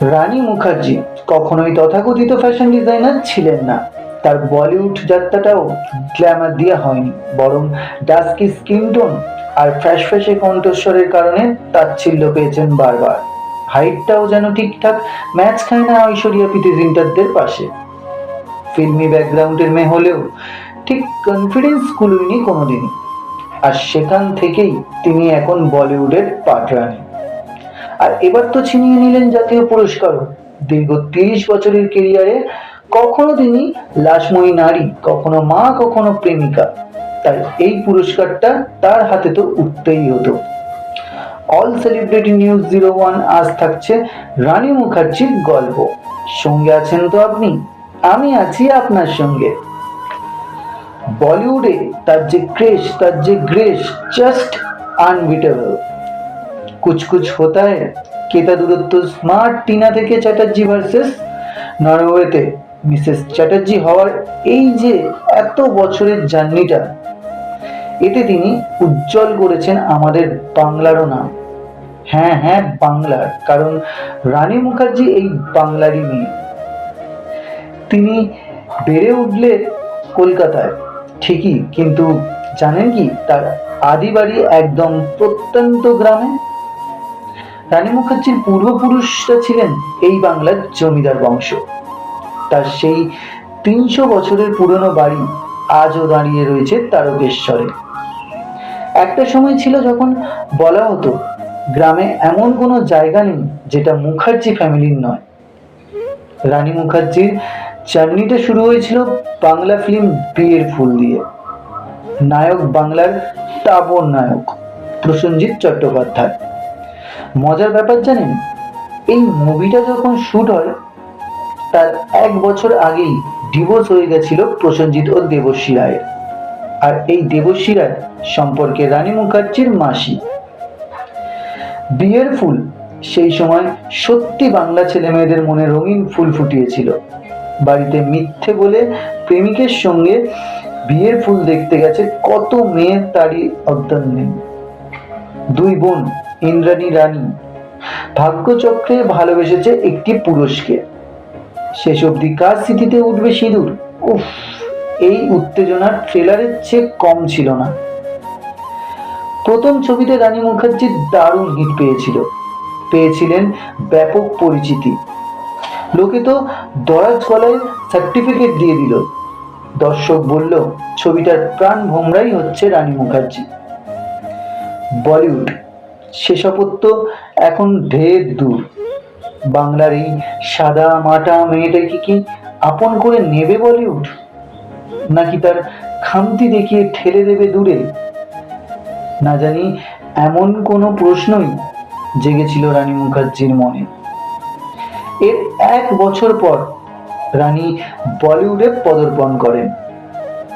রানী মুখার্জি কখনোই তথাকথিত fashion designer ছিলেন না। তার বলিউড যাত্রাটাও গ্ল্যামার দিয়ে হয়নি, বরং ডাস্কি স্কিন টোন আর ফ্যাশ ফ্যাশে কণ্ঠস্বরের কারণে তাচ্ছিল্য পেয়েছেন বারবার। হাইটটাও যেন ঠিকঠাক ম্যাচ খায় না ঐশ্বরিয়া প্রীতি জিন্টারদের পাশে। ফিল্মি ব্যাকগ্রাউন্ডের মেয়ে হলেও ঠিক কনফিডেন্স কুলুইনি কোনোদিনই। আর সেখান থেকেই তিনি এখন বলিউডের পাটরানি আর এবার তো ছিনিয়ে নিলেন জাতীয় পুরস্কারও দীর্ঘ তিরিশ বছরের কেরিয়ারে কখনো তিনি লাশময়ী নারী, কখনো মা, কখনো প্রেমিকা। তাই এই পুরস্কারটা তার হাতে তো উঠতেই হতো। All celebrity news zero one আজ থাকছে রানী মুখার্জির গল্প। সঙ্গে আছেন তো আপনি, আমি আছি আপনার সঙ্গে। বলিউডে তার যে ক্রেশ তার যে গ্রেস জাস্ট আনবিটেবল কুছ কুছ হোতা है কেতা দূরত্ব স্মার্ট টিনা থেকে চ্যাটার্জি ভার্সেস নরওয়েতে। মিসেস চ্যাটার্জি হওয়ার এই যে এত বছরের জার্নিটা, এতে তিনি উজ্জ্বল করেছেন আমাদের বাংলারও নাম। হ্যাঁ হ্যাঁ বাংলার, কারণ রানী মুখার্জি এই বাংলারই মেয়ে। তিনি বেড়ে উঠলে কলকাতায়, ঠিকই, কিন্তু জানেন কি, তার আদি বাড়ি একদম প্রত্যন্ত গ্রামে। রানী মুখার্জির পূর্বপুরুষরা ছিলেন এই বাংলার জমিদার বংশ। তার সেই তিনশো বছরের পুরনো বাড়ি আজও দাঁড়িয়ে রয়েছে তারকেশ্বরে। একটা সময় ছিল যখন বলা হতো, গ্রামে এমন কোনো জায়গা নেই যেটা মুখার্জি ফ্যামিলির নয়। রানী মুখার্জির জার্নিটা শুরু হয়েছিল বাংলা ফিল্ম বিয়ের ফুল দিয়ে। নায়ক বাংলার তাবর নায়ক প্রসেনজিৎ চট্টোপাধ্যায়। মজার ব্যাপার জানেন? এই মুভিটা যখন শুট হয়, তার এক বছর আগেই ডিভোর্স হয়ে গেছিল প্রসেনজিৎ ও দেবশ্রী রায়ের। আর এই দেবশ্রী রায় সম্পর্কে রানী মুখার্জির মাসি। বিয়ের ফুল সেই সময় সত্যি বাংলা ছেলে মেয়েদের মনে রঙিন ফুল ফুটিয়েছিল। বাড়িতে মিথ্যে বলে প্রেমিকের সঙ্গে বিয়ের ফুল দেখতে গেছে কত মেয়ে তারই অজ্ঞান নেই। দুই বোন ইন্দ্রাণী রানী, ভাগ্যচক্রে ভালোবেসেছে একটি পুরুষকে। শেষ অবধি কার স্মৃতিতে উঠবে সিঁদুর? উফ, এই উত্তেজনার ট্রেলারের চেয়ে কম ছিল না। প্রথম ছবিতে রানী মুখার্জি দারুণ হিট পেয়েছিল। পেয়েছিলেন ব্যাপক পরিচিতি। লোকে তো দরাজ গলায় সার্টিফিকেট দিয়ে দিল। দর্শক বলল, ছবিটার প্রাণ ভোমরাই হচ্ছে রানী মুখার্জি। বলিউড শেষপত্য এখন ঢের দূর। বাংলার এই সাদা মাটা মেয়েটাকে কি আপন করে নেবে বলিউড? নাকি তার খামতি দেখিয়ে ঠেলে দেবে দূরে? না জানি এমন কোনো প্রশ্নই জেগেছিল রানী মুখার্জির মনে। এর এক বছর পর রানী বলিউডে পদার্পণ করেন।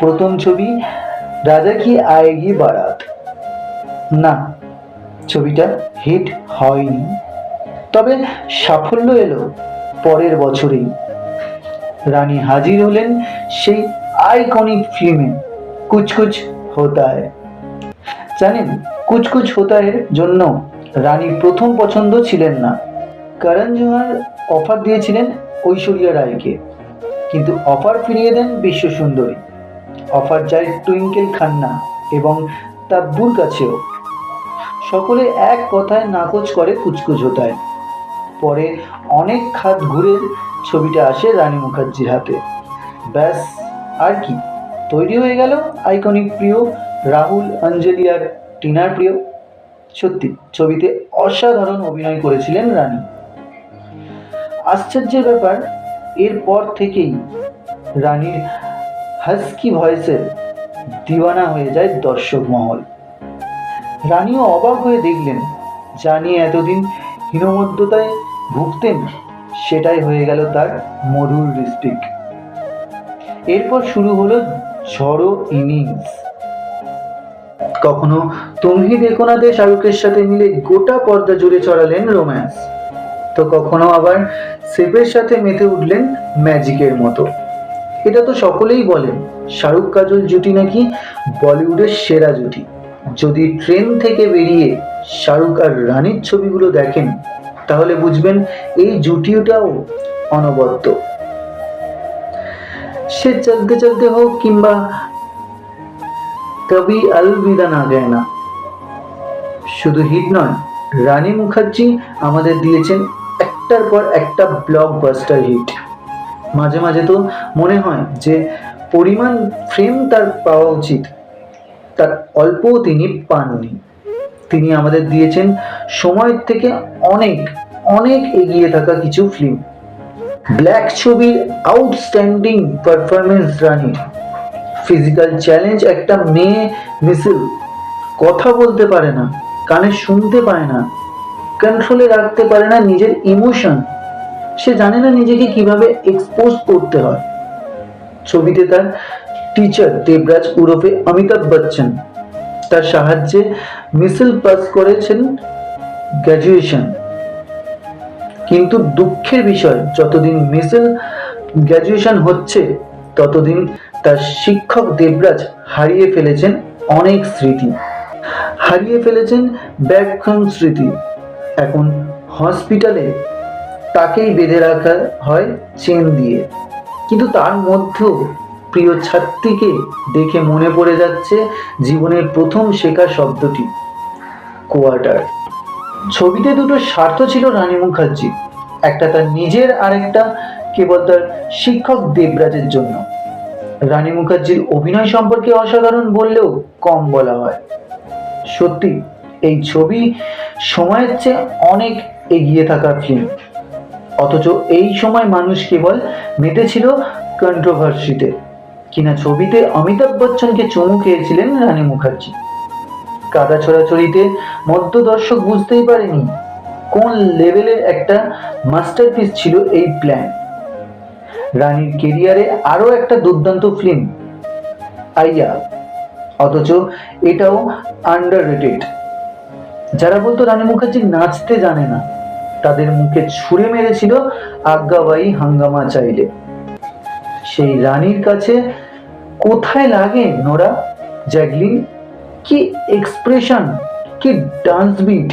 প্রথম ছবি রাজা কি আয়েগি বারাত না ছবিটা হিট হয়নি। তবে সাফল্য এলো পরের বছরেই। রানী হাজির হলেন সেই আইকনিক ফিল্মে কুছ কুছ হোতা জানেন কুছ কুছ হোতা এর জন্য রানী প্রথম পছন্দ ছিলেন না। করণ জোহার অফার দিয়েছিলেন ঐশ্বরিয়া রায়কে। কিন্তু অফার ফিরিয়ে দেন বিশ্ব সুন্দরী অফার যায় টুইঙ্কেল খান্না এবং তাব্বুর কাছেও। সকলে এক কথায় নাকচ করে কুচকুচ হোতায়। পরে অনেক খাত ঘুরে ছবিটা আসে রানী মুখার্জির হাতে। ব্যাস, আর কি? তৈরি হয়ে গেল আইকনিক প্রিয় রাহুল অঞ্জলি আর টিনার প্রিয়। সত্যি, ছবিতে অসাধারণ অভিনয় করেছিলেন রানী। আশ্চর্যের ব্যাপার, এরপর থেকেই রানীর হাস্কি ভয়েসের দিওয়ানা হয়ে যায় দর্শক মহল। রানীও অবাক হয়ে দেখলেন যা নিয়ে এতদিন হীনমদ্যতায় ভুগতেন, সেটাই হয়ে গেল তার মধুর রিস্পিক এরপর শুরু হলো ঝড়ো ইনিংস কখনো তুমি দেখো না দে শাহরুখের সাথে মিলে গোটা পর্দা জুড়ে চড়ালেন রোম্যান্স, তো কখনো আবার সেফের সাথে মেতে উঠলেন ম্যাজিকের মতো। এটা তো সকলেই বলেন, শাহরুখ কাজল জুটি নাকি বলিউডের সেরা জুটি। যদি ট্রেন থেকে বেরিয়ে শাহরুখ আর রানীর ছবিগুলো দেখেন, তাহলে বুঝবেন এই জুটিওটাও অনবদ্য। সে চলতে চলতে হোক কিংবা কবি অলবিদা না গায় না। শুধু হিট নয়, রানী মুখার্জি আমাদের দিয়েছেন একটার পর একটা ব্লকবাস্টার হিট মাঝে মাঝে তো মনে হয় যে পরিমাণ ফ্রেম তার পাওয়া উচিত। তার অল্পও তিনি পাননি। তিনি আমাদের দিয়েছেন সময়ের থেকে অনেক অনেক এগিয়ে থাকা কিছু ফিল্ম ব্ল্যাক ছবির আউটস্ট্যান্ডিং পারফরমেন্স রানীর ফিজিক্যাল চ্যালেঞ্জ একটা মেয়ে মিছিল কথা বলতে পারে না, কানে শুনতে পায় না কন্ট্রোলে রাখতে পারে না নিজের ইমোশন সে জানে না নিজেকে কীভাবে এক্সপোজ করতে হয়। ছবিতে তার টিচার দেবরাজ উরফে অমিতাভ বচ্চন তার সাহায্যে মিছিল পাস করেছেন গ্র্যাজুয়েশন কিন্তু দুঃখের বিষয়, যতদিন মিছিল গ্র্যাজুয়েশন হচ্ছে, ততদিন তার শিক্ষক দেবরাজ হারিয়ে ফেলেছেন অনেক স্মৃতি। হারিয়ে ফেলেছেন ব্যাকগ্রাম স্মৃতি। এখন হসপিটালে তাকেই বেঁধে রাখা হয় চেন দিয়ে। কিন্তু তার মধ্যেও প্রিয় ছাত্রীকে দেখে মনে পড়ে যাচ্ছে জীবনের প্রথম শেখা শব্দটি, কোয়ার্টার। ছবিতে দুটো স্বার্থ ছিল রানী মুখার্জি, একটা তার নিজের আর একটা কেবল তার শিক্ষক দেবরাজের জন্য। রানী মুখার্জির অভিনয় সম্পর্কে অসাধারণ বললেও কম বলা হয়। সত্যি, এই ছবি সময়ের চেয়ে অনেক এগিয়ে থাকা ফিল্ম অথচ এই সময় মানুষ কেবল মেতেছিল কন্ট্রোভার্সিতে কিনা ছবিতে অমিতাভ বচ্চনকে চুমু খেয়েছিলেন রানী মুখার্জি। কাদা ছড়াছড়িতে মধ্য দর্শক বুঝতেই পারেনি কোন লেভেলের একটা মাস্টারপিস ছিল এই প্ল্যান রানীর কেরিয়ারে আরও একটা দুর্দান্ত ফিল্ম আইয়া। অথচ এটাও আন্ডার রেটেড যারা বলতো রানী মুখার্জি নাচতে জানে না, তাদের মুখে ছুঁড়ে মেরেছিল আজ্ঞাবাই হাঙ্গামা চাইলে। সেই রানীর কাছে কোথায় লাগে নোরা? জ্যাগলিন কি এক্সপ্রেশন কি ডান্স বিট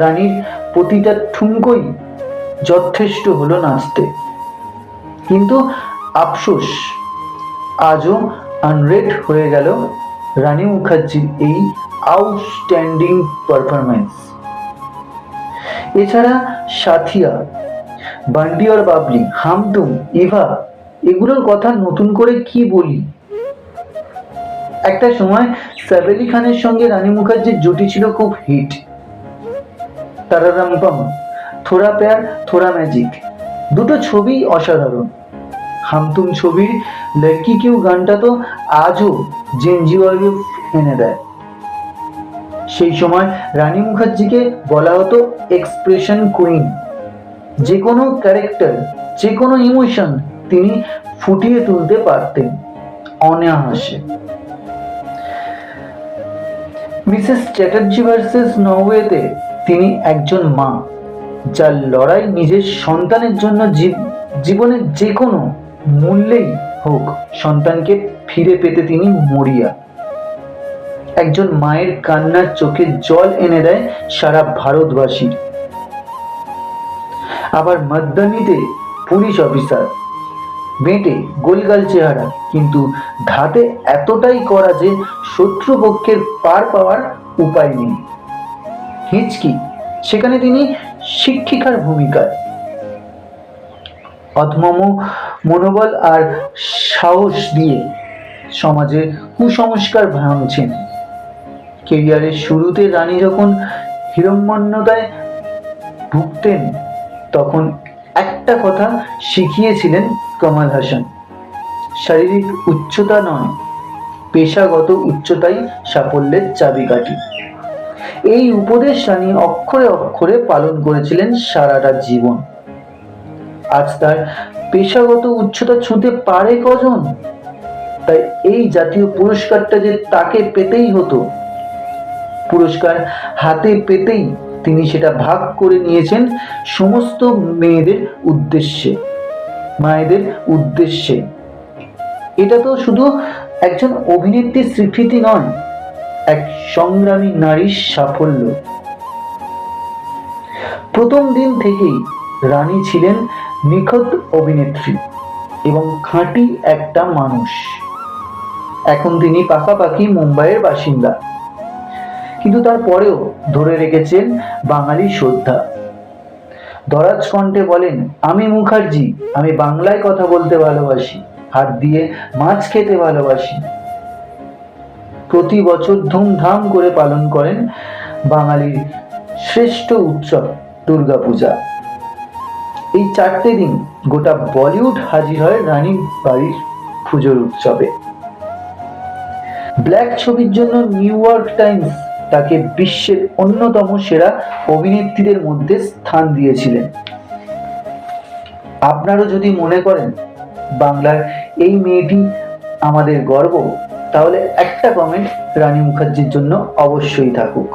রানীর প্রতিটা ঠুমকই যথেষ্ট হলো নাচতে। কিন্তু আফসোস, আজও আনরেড হয়ে গেল রানী মুখার্জির এই আউটস্ট্যান্ডিং পারফরমেন্স এছাড়া সাথিয়া বান্ডি আর বাবলি, হামতুম, ইভা এগুলোর কথা নতুন করে কি বলি? একটা সময় আলি খানের সঙ্গে রানী মুখার্জির জুটি ছিল খুব হিট। তারারাম্পম, থোড়া প্যার, থোড়া ম্যাজিক, দুটো ছবি অসাধারণ। হামতুম ছবির লড়কি কিউ গানটা তো আজও জেনজিওয়াইও এনে দেয়। সেই সময় রানী মুখার্জিকে বলা হতো এক্সপ্রেশন কুইন। যে কোনো ক্যারেক্টার, যে কোনো ইমোশন তিনি ফুটিয়ে তুলতে পারতেন। অনায়াসে। মিসেস চ্যাটার্জি ভার্সেস নরওয়েতে তিনি একজন মা, যার লড়াই নিজের সন্তানের জন্য জীবনের যে কোনো মূল্যেই হোক, সন্তানকে ফিরে পেতে তিনি মরিয়া। একজন মায়ের কান্নার চোখে জল এনে দেয় সারা ভারতবাসীর আবার মদ্দানিতে পুলিশ অফিসার বেঁটে গোলগাল চেহারা। কিন্তু ধাতে এতটাই করা যে শত্রুপক্ষের পার পাওয়ার উপায় নেই। হিচকি, সেখানে তিনি শিক্ষিকার ভূমিকায়। অধমম, মনোবল আর সাহস দিয়ে সমাজে কুসংস্কার ভাঙছেন। কেরিয়ারের শুরুতে রানী যখন হিরম্মন্যতায় ভুগতেন, তখন একটা কথা শিখিয়েছিলেন কমল হাসান। শারীরিক উচ্চতা নয়, পেশাগত উচ্চতাই সাফল্যের চাবিকাঠি। এই উপদেশ রানী অক্ষরে অক্ষরে পালন করেছিলেন সারাটা জীবন। আজ তার পেশাগত উচ্চতা ছুঁতে পারে কজন? তাই এই জাতীয় পুরস্কারটা যে তাকে পেতেই হতো, পুরস্কার হাতে পেতেই তিনি সেটা ভাগ করে নিয়েছেন সমস্ত মেয়েদের উদ্দেশ্যে, মায়েদের উদ্দেশ্যে। এটা তো শুধু একজন অভিনেত্রীর স্বীকৃতি নয়, এক সংগ্রামী নারীর সাফল্য। প্রথম দিন থেকেই রানী ছিলেন নিখুঁত অভিনেত্রী এবং খাঁটি একটা মানুষ। এখন তিনি পাকাপাকি মুম্বাইয়ের বাসিন্দা। কিন্তু তারপরেও ধরে রেখেছেন বাঙালি শ্রদ্ধা। দরাজ কণ্ঠে বলেন, আমি মুখার্জি, আমি বাংলায় কথা বলতে ভালোবাসি, হাত দিয়ে মাছ খেতে ভালোবাসি। প্রতি বছর ধুমধাম করে পালন করেন বাঙালির শ্রেষ্ঠ উৎসব দুর্গাপূজা। এই চারটে দিন গোটা বলিউড হাজির হয় রানী বাড়ির পুজোর উৎসবে। ব্ল্যাক ছবির জন্য নিউ ইয়র্ক টাইমস তাকে বিশ্বের অন্যতম সেরা অভিনেত্রীদের মধ্যে স্থান দিয়েছিলেন। আপনারও যদি মনে করেন, বাংলার এই মেয়েটি আমাদের গর্ব, তাহলে একটা কমেন্ট রানী মুখার্জির জন্য অবশ্যই থাকুক।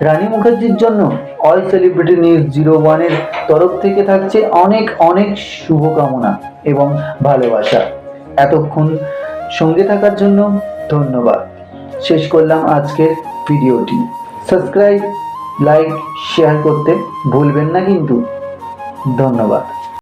রানী মুখার্জির জন্য অল সেলিব্রিটি নিউজ জিরো ওয়ানের তরফ থেকে থাকছে অনেক অনেক শুভকামনা এবং ভালোবাসা। এতক্ষণ সঙ্গে থাকার জন্য ধন্যবাদ। শেষ করলাম আজকের ভিডিওটি। সাবস্ক্রাইব লাইক শেয়ার করতে ভুলবেন না কিন্তু। ধন্যবাদ।